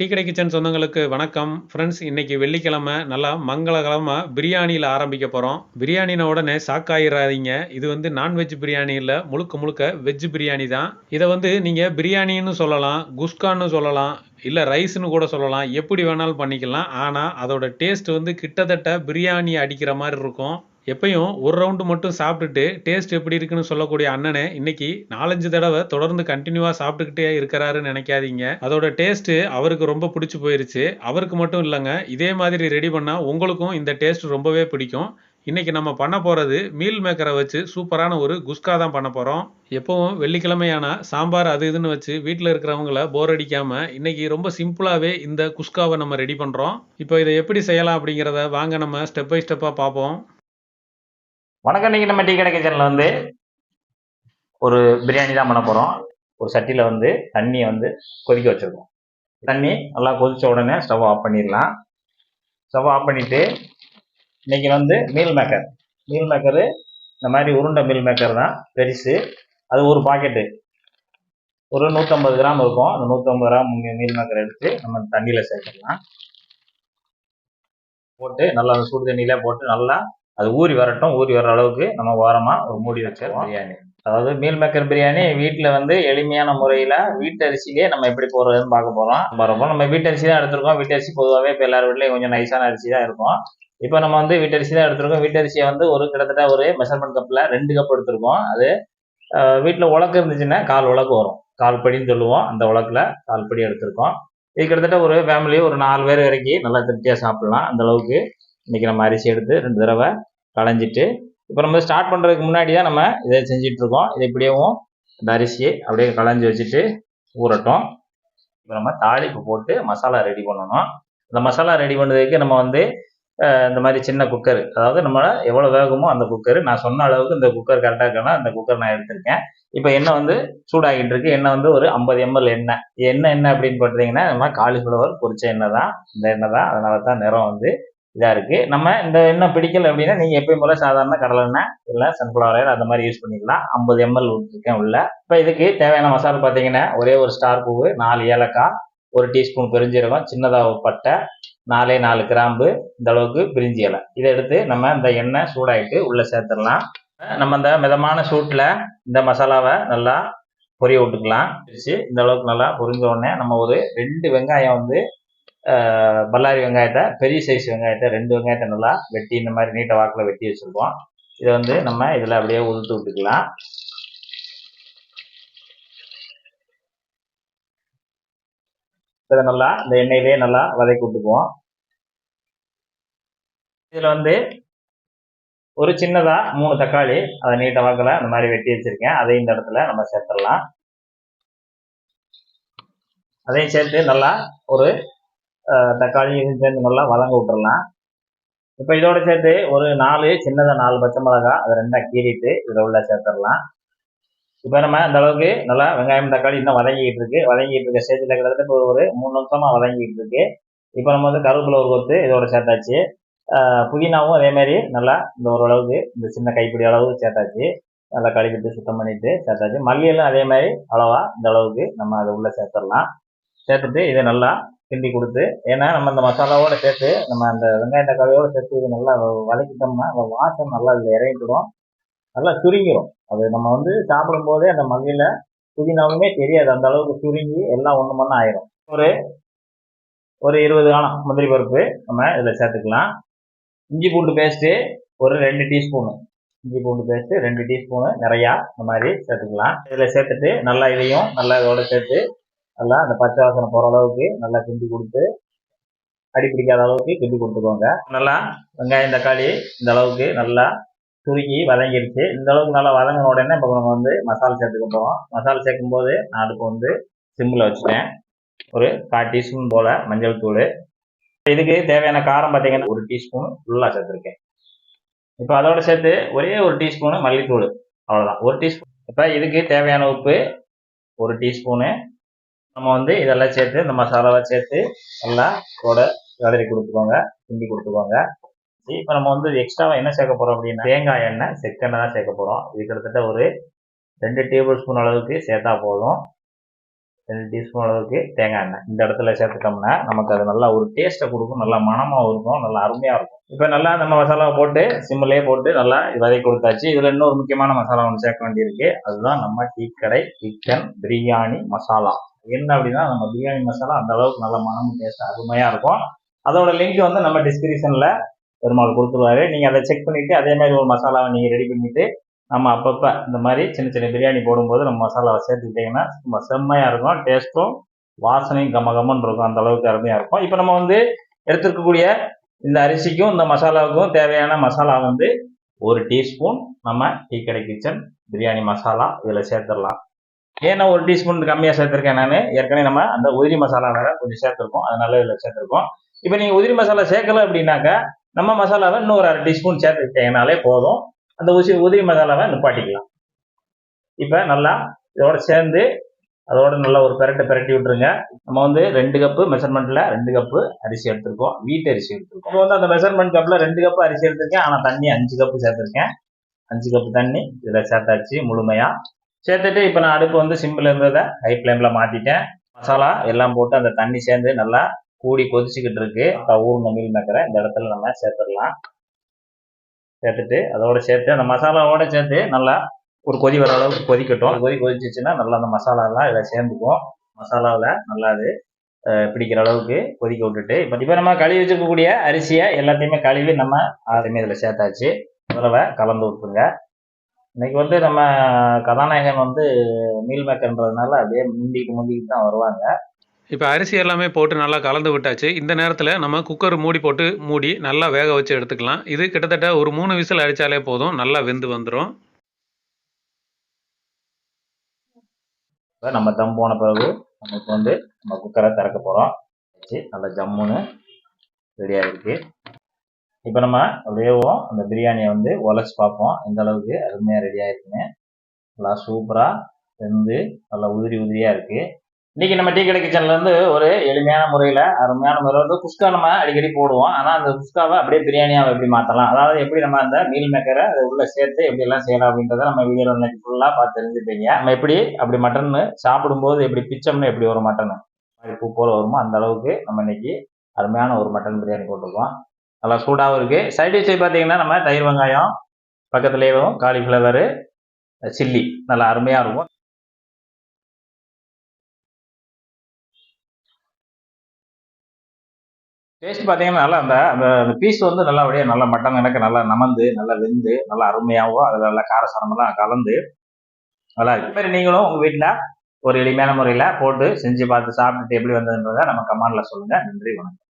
Tea கடை kitchen சொந்தங்களுக்கு வணக்கம். ஃப்ரெண்ட்ஸ் இன்னைக்கு வெள்ளிக்கிழமை. நல்லா மங்களகரமா பிரியாணியில் ஆரம்பிக்க போகிறோம் பிரியாணின உடனே சாக்காயிராதீங்க. இது வந்து நான்வெஜ் பிரியாணி இல்லை முழுக்க முழுக்க வெஜ் பிரியாணி தான். இதை வந்து நீங்கள் பிரியாணின்னு சொல்லலாம் குஸ்கான்னு சொல்லலாம் இல்லை ரைஸ்னு கூட சொல்லலாம். எப்படி வேணாலும் பண்ணிக்கலாம். ஆனால் அதோட டேஸ்ட் வந்து கிட்டத்தட்ட பிரியாணி அடிக்கிற மாதிரி இருக்கும். எப்பயும் ஒரு ரவுண்டு மட்டும் சாப்பிட்டுட்டு டேஸ்ட் எப்படி இருக்குன்னு சொல்லக்கூடிய அண்ணனே இன்னைக்கு நாலஞ்சு தடவை தொடர்ந்து கண்டினியூவா சாப்பிட்டுக்கிட்டே இருக்கிறாருன்னு நினைக்காதீங்க. அதோட டேஸ்ட் அவருக்கு ரொம்ப பிடிச்சி போயிருச்சு. அவருக்கு மட்டும் இல்லைங்க இதே மாதிரி ரெடி பண்ணா உங்களுக்கும் இந்த டேஸ்ட் ரொம்பவே பிடிக்கும். இன்னைக்கு நம்ம பண்ண போகிறது மீல் மேக்கரை வச்சு சூப்பரான ஒரு குஸ்கா தான் பண்ண போகிறோம் எப்பவும் வெள்ளிக்கிழமையானா சாம்பார் அது இதுன்னு வச்சு வீட்டில் இருக்கிறவங்கள போர் அடிக்காமல் இன்னைக்கு ரொம்ப சிம்பிளாகவே இந்த குஸ்காவை நம்ம ரெடி பண்ணுறோம் இப்போ இதை எப்படி செய்யலாம் அப்படிங்கிறத வாங்க நம்ம ஸ்டெப் பை ஸ்டெப்பாக பார்ப்போம். வணக்கம். நீங்கள் நம்ம டீ கடை கிச்சனில் வந்து ஒரு பிரியாணி தான் பண்ண போகிறோம் ஒரு சட்டியில் வந்து தண்ணியை வந்து கொதிக்க வச்சுருக்கோம். தண்ணி நல்லா கொதித்த உடனே ஸ்டவ் ஆஃப் பண்ணிடலாம். ஸ்டவ் ஆஃப் பண்ணிவிட்டு இன்னைக்கு வந்து மீல் மேக்கர். மீல் மேக்கரு இந்த மாதிரி உருண்டை மீல் மேக்கர் தான். பெருசு. அது ஒரு பாக்கெட்டு ஒரு நூற்றம்பது கிராம் இருக்கும். அந்த நூற்றம்பது கிராம் மீல் மேக்கர் எடுத்து நம்ம தண்ணியில் சேர்த்துக்கலாம் போட்டு நல்லா அந்த சுடு தண்ணியில் போட்டு நல்லா அது ஊறி வரட்டும் ஊறி வர அளவுக்கு நம்ம ஓரமாக ஒரு மூடி வச்ச பிரியாணி. அதாவது மீல் மேக்கர் பிரியாணி வீட்டில் வந்து எளிமையான முறையில் வீட்டு அரிசியிலே நம்ம எப்படி போடுறதுன்னு பார்க்க போகிறோம் போகிறப்போ நம்ம வீட்டு அரிசி தான் எடுத்திருக்கோம். வீட்டு அரிசி பொதுவாகவே இப்போ எல்லார் வீட்லேயும் கொஞ்சம் நைஸான அரிசி தான் இருக்கும். இப்போ நம்ம வந்து வீட்டு அரிசி தான் எடுத்திருக்கோம். வீட்டு அரிசியை வந்து ஒரு கிட்டத்தட்ட ஒரு மெஷர்மெண்ட் கப்பில் ரெண்டு கப் எடுத்திருக்கோம். அது வீட்டில் உலக்கு இருந்துச்சுன்னா கால் உலக்கு வரும். கால் படின்னு சொல்லுவோம். அந்த உலக்கில் கால் படி எடுத்திருக்கோம். இது கிட்டத்தட்ட ஒரு ஃபேமிலி ஒரு நாலு பேர் வரைக்கும் நல்லா திருப்தியாக சாப்பிடலாம். அந்த அளவுக்கு இன்னைக்கு நம்ம அரிசி எடுத்து ரெண்டு தடவை களைஞ்சிட்டு இப்போ நம்ம ஸ்டார்ட் பண்ணுறதுக்கு முன்னாடி தான் நம்ம இதை செஞ்சிட்ருக்கோம் இது இப்படியேவும் இந்த அரிசியை அப்படியே களைஞ்சி வச்சுட்டு ஊறட்டும். இப்போ நம்ம தாளிப்பு போட்டு மசாலா ரெடி பண்ணணும். இந்த மசாலா ரெடி பண்ணுறதுக்கு நம்ம வந்து இந்த மாதிரி சின்ன குக்கர் அதாவது நம்ம எவ்வளோ வேகமோ அந்த குக்கர் நான் சொன்ன அளவுக்கு இந்த குக்கர் கரெக்டாக இருக்கணும் அந்த குக்கர் நான் எடுத்திருக்கேன். இப்போ எண்ணெய் வந்து சூடாகிட்டு இருக்கு. எண்ணெய் வந்து ஒரு ஐம்பது எம்எல் எண்ணெய். எண்ணெய் என்ன அப்படின்னு பார்த்தீங்கன்னா நம்ம காலிஃப்ளவர் பொரிச்ச எண்ணெய் தான். இந்த எண்ணெய் தான். அதனால தான் நிறம் வந்து இதாக இருக்குது நம்ம இந்த எண்ணெய் பிடிக்கல அப்படின்னா நீங்கள் எப்பயும் போல் சாதாரண கடலை எண்ணெய் இல்லை சன்ஃப்ளவர் ஆயில் அந்த மாதிரி யூஸ் பண்ணிக்கலாம். ஐம்பது எம்எல் ஊற்றிருக்கேன் உள்ள. இப்போ இதுக்கு தேவையான மசாலா பார்த்தீங்கன்னா ஒரே ஒரு ஸ்டார் பூவு நாலு ஏலக்காய் ஒரு டீஸ்பூன் பெருஞ்சீரகம் சின்னதாக பட்டை நாலே நாலு கிராம்பு இந்த அளவுக்கு பிரிஞ்சி இலை. இதை எடுத்து நம்ம இந்த எண்ணெய் சூடாயிட்டு உள்ளே சேர்த்துடலாம். நம்ம இந்த மிதமான சூட்டில் இந்த மசாலாவை நல்லா பொரிய விட்டுக்கலாம். பிரித்து இந்த அளவுக்கு நல்லா பொரிஞ்ச உடனே நம்ம ஒரு ரெண்டு வெங்காயம் வந்து பல்லாரி வெங்காயத்தை பெரிய சைஸ் வெங்காயத்தை ரெண்டு வெங்காயத்தை நல்லா வெட்டி இந்த மாதிரி நீட்ட வாக்கில் வெட்டி வச்சுருக்கோம். இதை வந்து நம்ம இதில் அப்படியே உதுத்து விட்டுக்கலாம். இதை நல்லா இந்த எண்ணெயிலே நல்லா வதக்கி விட்டுக்குவோம். இதில் வந்து ஒரு சின்னதாக மூணு தக்காளி அதை நீட்ட வாக்கில் இந்த மாதிரி வெட்டி வச்சிருக்கேன். அதையும் இந்த இடத்துல நம்ம சேர்த்துடலாம். அதையும் சேர்த்து நல்லா ஒரு தக்காளியும் தக்காளி இதையும் நல்லா வதங்க விட்டுறலாம். இப்போ இதோட சேர்த்து ஒரு நாலு சின்னதாக நாலு பச்சை மிளகா அதை ரெண்டாக கீறிட்டு இதில் உள்ள சேர்த்துடலாம். இப்போ நம்ம அந்த அளவுக்கு நல்லா வெங்காயம் தக்காளி இன்னும் வதங்கிட்டு இருக்கு. வதங்கிட்டு இருக்க ஸ்டேஜில் கிட்டத்தட்ட இப்போ ஒரு மூணு நிமிஷமாக வதங்கிட்டு இருக்கு. இப்போ நம்ம வந்து கருவேப்பிலை ஒரு கொத்து இதோட சேர்த்தாச்சு. புதினாவும் அதே மாதிரி நல்லா இந்த ஓரளவுக்கு இந்த சின்ன கைப்பிடி அளவு சேர்த்தாச்சு. நல்லா கழுவிட்டு சுத்தம் பண்ணிட்டு சேர்த்தாச்சு. மல்லியெல்லாம் அதே மாதிரி அளவாக இந்த அளவுக்கு நம்ம அதை உள்ளே சேர்த்துடலாம். சேர்த்துட்டு இதை நல்லா கிண்டி கொடுத்து ஏன்னா நம்ம அந்த மசாலாவோட சேர்த்து நம்ம அந்த வெங்காய தக்காளியோட சேர்த்து இது நல்லா வதக்கிட்டோம்னா அந்த வாசம் நல்லா இதில் இறங்கிடும் நல்லா சுருங்கிடும் அது நம்ம வந்து சாப்பிடும் போதே அந்த மகையில் புதினாவுமே தெரியாது. அந்த அளவுக்கு சுருங்கி எல்லாம் ஒன்று மண்ணு ஆயிரும். ஒரு ஒரு இருபது காலம் முந்திரி பருப்பு நம்ம இதில் சேர்த்துக்கலாம். இஞ்சி பூண்டு பேஸ்ட்டு ஒரு ரெண்டு டீஸ்பூனு இஞ்சி பூண்டு பேஸ்ட்டு ரெண்டு டீஸ்பூனு நிறையா இந்த மாதிரி சேர்த்துக்கலாம். இதில் சேர்த்துட்டு நல்லா இதையும் நல்லா இதோட சேர்த்து நல்லா அந்த பச்சை வாசனை போகிற அளவுக்கு நல்லா கிண்டி கொடுத்து அடி பிடிக்காத அளவுக்கு கிண்டி கொடுத்துக்கோங்க. நல்லா வெங்காயம் தக்காளி இந்த அளவுக்கு நல்லா துருக்கி வதங்கிருச்சு. இந்த அளவுக்கு நல்லா வதங்கின உடனே இப்போ நம்ம வந்து மசாலா சேர்த்துக்க போகிறோம் மசாலா சேர்க்கும் போது நான் அடுப்பு வந்து சிம்மில் வச்சுட்டேன். ஒரு கால் டீஸ்பூன் போல் மஞ்சள் தூள். இதுக்கு தேவையான காரம் பார்த்தீங்கன்னா ஒரு டீஸ்பூன் ஃபுல்லாக சேர்த்துருக்கேன். இப்போ அதோட சேர்த்து ஒரே ஒரு டீஸ்பூனு மல்லித்தூள். அவ்வளோதான் ஒரு டீஸ்பூன். இப்போ இதுக்கு தேவையான உப்பு ஒரு டீஸ்பூனு நம்ம வந்து இதெல்லாம் சேர்த்து இந்த மசாலாவை சேர்த்து நல்லா கூட கிளறி கொடுத்துக்கோங்க கிண்டி கொடுத்துக்கோங்க. இப்போ நம்ம வந்து எக்ஸ்ட்ராவாக என்ன சேர்க்க போகிறோம் அப்படின்னா தேங்காய் எண்ணெய் செக்கெண்ணெய் தான் சேர்க்க போகிறோம் இது கிட்டத்தட்ட ஒரு ரெண்டு டேபிள் ஸ்பூன் அளவுக்கு சேர்த்தா போதும். ரெண்டு டீஸ்பூன் அளவுக்கு தேங்காய் எண்ணெய். இந்த இடத்துல சேர்த்துட்டோம்னா நமக்கு அது நல்லா ஒரு டேஸ்ட்டை கொடுக்கும் நல்லா மனமாக இருக்கும் நல்லா அருமையாக இருக்கும். இப்போ நல்லா நம்ம மசாலாவை போட்டு சிம்மிலே போட்டு நல்லா வதக்கி கொடுத்தாச்சு. இதில் இன்னொரு முக்கியமான மசாலா ஒன்று சேர்க்க வேண்டியிருக்கு. அதுதான் நம்ம டீ கடை சிக்கன் பிரியாணி மசாலா என்ன அப்படின்னா நம்ம பிரியாணி மசாலா அந்த அளவுக்கு நல்ல மனமும் டேஸ்ட் அருமையாக இருக்கும். அதோட லிங்க் வந்து நம்ம டிஸ்கிரிப்ஷனில் பெருமாள் கொடுத்துருவாரு. நீங்கள் அதை செக் பண்ணிவிட்டு அதே மாதிரி ஒரு மசாலாவை நீங்கள் ரெடி பண்ணிவிட்டு நம்ம அப்பப்போ இந்த மாதிரி சின்ன சின்ன பிரியாணி போடும்போது நம்ம மசாலாவை சேர்த்துக்கிட்டிங்கன்னா ரொம்ப செம்மையாக இருக்கும். டேஸ்ட்டும் வாசனையும் கமகமன் இருக்கும். அந்த அளவுக்கு அருமையாக இருக்கும். இப்போ நம்ம வந்து எடுத்துருக்கக்கூடிய இந்த அரிசிக்கும் இந்த மசாலாவுக்கும் தேவையான மசாலா வந்து ஒரு டீஸ்பூன் நம்ம டீ கடை கிச்சன் பிரியாணி மசாலா இதில் சேர்த்துடலாம். ஏன்னா ஒரு டீஸ்பூன் கம்மியாக சேர்த்துருக்கேன் நான். ஏற்கனவே நம்ம அந்த உதிரி மசாலா வேற கொஞ்சம் சேர்த்துருக்கோம். அதனால இதில் சேர்த்துருக்கோம். இப்போ நீங்கள் உதிரி மசாலா சேர்க்கல அப்படின்னாக்கா நம்ம மசாலாவை இன்னொரு அரை டீஸ்பூன் சேர்த்துக்கிட்டீங்கனாலே போதும். அந்த உசி உதிரி மசாலாவை நிப்பாட்டிக்கலாம். இப்போ நல்லா இதோட சேர்ந்து அதோட நல்லா ஒரு பெரட்டை பெரட்டி விட்டுருங்க. நம்ம வந்து ரெண்டு கப்பு மெஷர்மெண்ட்டில் ரெண்டு கப்பு அரிசி எடுத்திருக்கோம். வீட்டு அரிசி எடுத்திருக்கோம். இப்போ வந்து அந்த மெஷர்மெண்ட் கப்பில் ரெண்டு கப்பு அரிசி எடுத்திருக்கேன். ஆனால் தண்ணி அஞ்சு கப்பு சேர்த்துருக்கேன். அஞ்சு கப்பு தண்ணி இதில் சேர்த்தாச்சு முழுமையாக சேர்த்துட்டு இப்போ நான் அடுப்பு வந்து சிம்பிள் இருந்ததை ஹை ஃப்ளேமில் மாற்றிட்டேன் மசாலா எல்லாம் போட்டு அந்த தண்ணி சேர்ந்து நல்லா கூடி கொதிச்சுக்கிட்டு இருக்கு. இப்போ ஊர்ன மீல் மேக்கரை இந்த இடத்துல நம்ம சேர்த்துடலாம். சேர்த்துட்டு அதோட சேர்த்து அந்த மசாலாவோட சேர்த்து நல்லா ஒரு கொதி வர அளவுக்கு கொதிக்கட்டும். கொதி கொதிச்சிச்சுன்னா நல்லா அந்த மசாலாலாம் இதில் சேர்ந்துக்கும். மசாலாவில் நல்லா அது பிடிக்கிற அளவுக்கு கொதிக்க விட்டுட்டு இப்போ இப்போ நம்ம கழுவி வச்சுருக்கக்கூடிய அரிசியை எல்லாத்தையுமே கழுவி நம்ம அதையுமே இதில் சேர்த்தாச்சு. தடவை கலந்து விட்டுருங்க இன்னைக்கு வந்து நம்ம கதாநாயகன் வந்து மீல் மேக்கர்ன்றதுனால அப்படியே முந்திக்கிட்டு முந்திக்கிட்டு தான் வருவாங்க. இப்போ அரிசி எல்லாமே போட்டு நல்லா கலந்து விட்டாச்சு. இந்த நேரத்தில் நம்ம குக்கர் மூடி போட்டு மூடி நல்லா வேக வச்சு எடுத்துக்கலாம். இது கிட்டத்தட்ட ஒரு மூணு விசில் அடித்தாலே போதும். நல்லா வெந்து வந்துடும் நம்ம தம் போன பிறகு இப்போ வந்து நம்ம குக்கரை திறக்க போகிறோம் வச்சு நல்லா ஜம்முன்னு ரெடியாக இருக்கு இப்போ நம்ம அப்படியே அந்த பிரியாணியை வந்து உழைச்சி பார்ப்போம். இந்த அளவுக்கு அருமையாக ரெடியாக இருக்குன்னு நல்லா சூப்பராக வெந்து நல்லா உதிரி உதிரியாக இருக்குது இன்றைக்கி நம்ம டீ கடை கிச்சன்லேருந்து ஒரு எளிமையான முறையில் அருமையான முறையில் வந்து குஸ்கா நம்ம அடிக்கடி போடுவோம். ஆனால் அந்த குஸ்காவை அப்படியே பிரியாணியாக எப்படி மாற்றலாம் அதாவது எப்படி நம்ம அந்த மீல் மேக்கரை அதை உள்ளே சேர்த்து எப்படிலாம் செய்யலாம் அப்படின்றத நம்ம வீடியோ இன்னைக்கு ஃபுல்லாக பார்த்து தெரிஞ்சுப்பீங்க. நம்ம எப்படி அப்படி மட்டன் சாப்பிடும்போது எப்படி பிச்சம்னு எப்படி ஒரு மட்டன் பூ போல வருமோ அந்த அளவுக்கு நம்ம இன்னைக்கு அருமையான ஒரு மட்டன் பிரியாணி போட்டிருக்கோம். நல்லா சூடாகவும் இருக்குது சைட் டிஷ்ஷை பார்த்தீங்கன்னா நம்ம தயிர் வெங்காயம் பக்கத்துலேயும் காலிஃப்ளவரு சில்லி நல்லா அருமையாக இருக்கும். டேஸ்ட் பார்த்தீங்கன்னா நல்லா அந்த அந்த பீஸ் வந்து நல்லா அப்படியே நல்லா மட்டன் எனக்கு நல்லா நமந்து நல்லா வெந்து நல்லா அருமையாகவும் அதில் நல்லா காரசாரமெல்லாம் கலந்து நல்லா இருக்கு. இது மாதிரி நீங்களும் உங்கள் வீட்டில் ஒரு எளிமையான முறையில் போட்டு செஞ்சு பார்த்து சாப்பிட்டுட்டு எப்படி வந்ததுன்றதை நம்ம கமாண்டில் சொல்லுங்கள் நன்றி வணக்கம்.